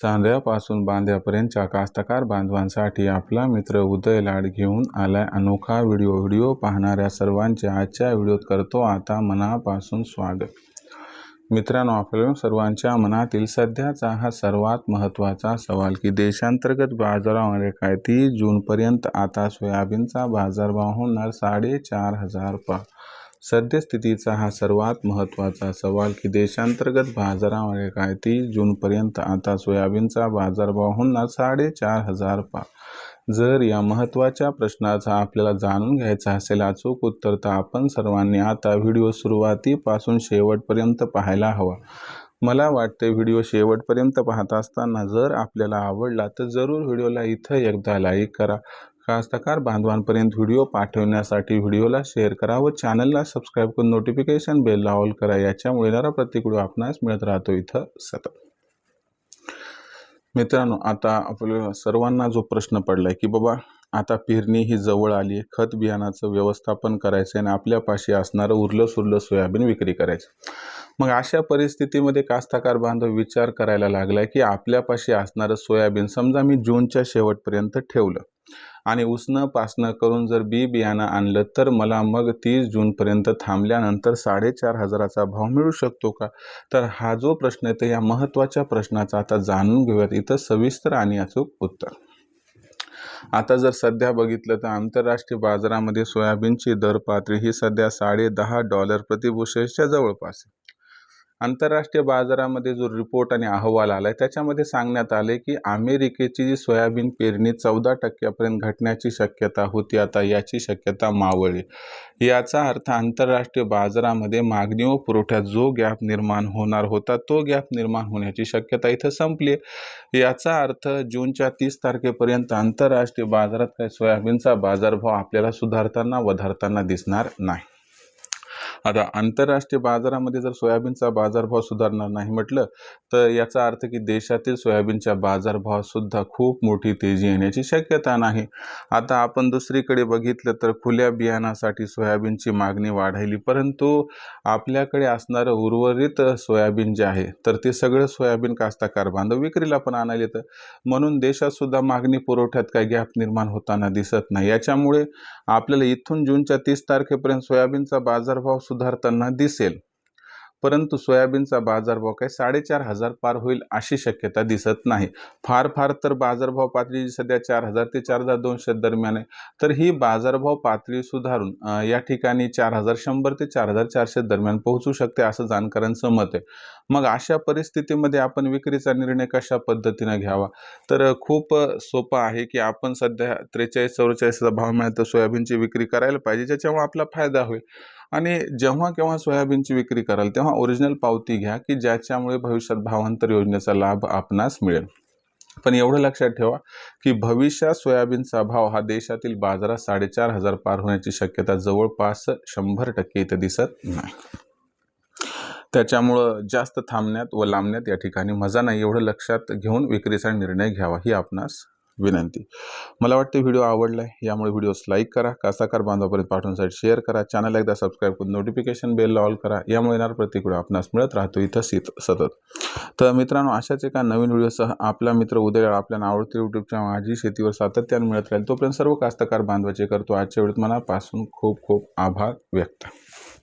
चांद्यापासून बांध्यापर्यंतच्या कास्तकार बांधवांसाठी आपला मित्र उदय लाड घेऊन आलाय अनोखा व्हिडिओ. व्हिडिओ पाहणाऱ्या सर्वांचे आजच्या व्हिडिओत करतो आता मनापासून स्वागत. मित्रांनो आपल्या सर्वांच्या मनातील सध्याचा हा सर्वात महत्त्वाचा सवाल की देशांतर्गत बाजारामध्ये काय? तीस जूनपर्यंत आता सोयाबीनचा बाजारभाव होणार साडेचार हजार पा सद्यस्थितीचा हा सर्वात महत्त्वाचा सवाल की देशांतर्गत बाजारामध्ये काय? तीस जूनपर्यंत आता सोयाबीनचा बाजारभाव होणार साडेचार हजार पा. जर या महत्त्वाच्या प्रश्नाचा आपल्याला जाणून घ्यायचा असेल अचूक उत्तर तर आपण सर्वांनी आता व्हिडिओ सुरुवातीपासून शेवटपर्यंत पाहायला हवा. मला वाटते व्हिडिओ शेवटपर्यंत पाहत असताना जर आपल्याला आवडला तर जरूर व्हिडिओला इथं एकदा लाईक करा. कास्तकार बांधवांपर्यंत व्हिडिओ पाठवण्यासाठी व्हिडिओला शेअर करा व चॅनलला सबस्क्राईब करून नोटिफिकेशन बेलला ऑल करा. याच्यामुळे येणारा प्रत्येक व्हिडिओ आपणास मिळत राहतो इथं सतत. मित्रांनो आता आपल्या सर्वांना जो प्रश्न पडलाय की बाबा आता पेरणी ही जवळ आली आहे खत बियाणाचं व्यवस्थापन करायचं आहे आणि आपल्यापाशी असणारं उरलं सुरलं सोयाबीन विक्री करायचं. मग अशा परिस्थितीमध्ये कास्तकार बांधव विचार करायला लागलाय की आपल्यापाशी असणारं सोयाबीन समजा मी जूनच्या शेवटपर्यंत ठेवलं आणि उसणं पासणं करून जर बी बियाणं आणलं तर मला मग तीस जूनपर्यंत थांबल्यानंतर साडेचार हजाराचा भाव मिळू शकतो का? तर हा जो प्रश्न आहे तर या महत्त्वाच्या प्रश्नाचा आता जाणून घेऊयात. इथं सविस्तर आणि अचूक उत्तर. आता जर सध्या बघितलं तर आंतरराष्ट्रीय बाजारामध्ये सोयाबीनची दर पातळी ही सध्या साडे दहा डॉलर प्रतिबुशेसच्या जवळपास आहे. आंतरराष्ट्रीय बाजारामध्ये जो रिपोर्ट आणि अहवाल आला आहे त्याच्यामध्ये सांगण्यात आले की अमेरिकेची जी सोयाबीन पेरणी चौदा टक्क्यापर्यंत घटण्याची शक्यता होती आता याची शक्यता मावळली याचा अर्थ आंतरराष्ट्रीय बाजारामध्ये मागणी व पुरवठ्यात जो गॅप निर्माण होणार होता तो गॅप निर्माण होण्याची शक्यता इथं संपली याचा अर्थ जूनच्या तीस तारखेपर्यंत आंतरराष्ट्रीय बाजारात काही सोयाबीनचा बाजारभाव आपल्याला सुधारताना वधारताना दिसणार नाही. आता आंतरराष्ट्रीय बाजारामध्ये जर सोयाबीनचा बाजारभाव सुधारणार नाही म्हटलं तर याचा अर्थ की देशातील सोयाबीनच्या बाजारभावसुद्धा खूप मोठी तेजी येण्याची शक्यता नाही. आता आपण दुसरीकडे बघितलं तर खुल्या बियाणासाठी सोयाबीनची मागणी वाढायली परंतु आपल्याकडे असणारं उर्वरित सोयाबीन जे आहे तर ते सगळं सोयाबीन कास्ताकार बांधव विक्रीला पण आणायला येतं. म्हणून देशात सुद्धा मागणी पुरवठ्यात काही गॅप निर्माण होताना दिसत नाही. याच्यामुळे आपल्याला इथून जूनच्या तीस तारखेपर्यंत सोयाबीनचा बाजारभाव सुधारताना दिसेल. परंतु सोयाबीनचा बाजारभाव काही साडेचार हजार पार होईल अशी शक्यता दिसत नाही. फार फार तर बाजारभाव पातळी सध्या चार हजार ते चार हजार दोनशे दरम्यान आहे. तर ही बाजारभाव पातळी सुधारून या ठिकाणी चार हजार शंभर ते चार हजार चारशे दरम्यान पोहोचू शकते असं जाणकारांचं मत आहे. मग अशा परिस्थितीमध्ये आपण विक्रीचा निर्णय कशा पद्धतीनं घ्यावा? तर खूप सोपं आहे की आपण सध्या त्रेचाळीस चौवेचाळीसचा भाव मिळतो सोयाबीनची विक्री करायला पाहिजे ज्याच्यामुळे आपला फायदा होईल. आणि जेव्हा केव्हा सोयाबीनची विक्री कराल तेव्हा ओरिजिनल पावती घ्या की ज्याच्यामुळे भविष्यात भावांतर योजनेचा लाभ आपणास मिळेल. पण एवढं लक्षात ठेवा की भविष्यात सोयाबीनचा भाव हा देशातील बाजारात साडेचार हजार पार होण्याची शक्यता जवळपास शंभर टक्के इथं दिसत नाही. त्याच्यामुळं जास्त थांबण्यात व लांबण्यात या ठिकाणी मजा नाही. एवढं लक्षात घेऊन विक्रीचा निर्णय घ्यावा ही आपणास विनंती. मला वाटते व्हिडिओ आवडला आहे यामुळे व्हिडिओस लाईक करा कासाकार बांधवापर्यंत पाठवण्यासाठी शेअर करा चॅनल एकदा सबस्क्राईब करून नोटिफिकेशन बेलला ऑल करा यामुळे येणार प्रत्येक व्हिडिओ आपणास मिळत राहतो इथं सीत सतत. तर मित्रांनो अशाच एका नवीन व्हिडिओसह आपला मित्र उदय आपल्या आवडते यूट्यूबच्या माझी शेतीवर सातत्यानं मिळत राहील. तोपर्यंत सर्व कास्तकार बांधवाचे करतो आजच्या वेळेत मनापासून खूप खूप आभार व्यक्त.